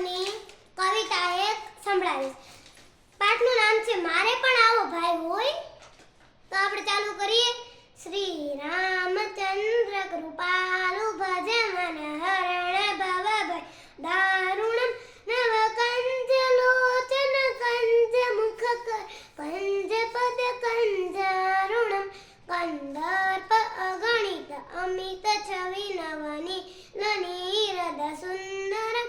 નવમા કવિતા એક સંભળાવીશ. પાઠનું નામ છે, મારે પણ આવો ભાઈ હોય. તો આપણે ચાલુ કરીએ. શ્રી રામચંદ્ર કૃપાલુ ભજે મન હરણ ભવ ભય. દારુણમ નવ કંજ લોચન કંજ મુખ કંજ પદ કંજારુણમ કંદર્પ અગણિત અમિત છવિ નવની લનીરદ સુંદરમ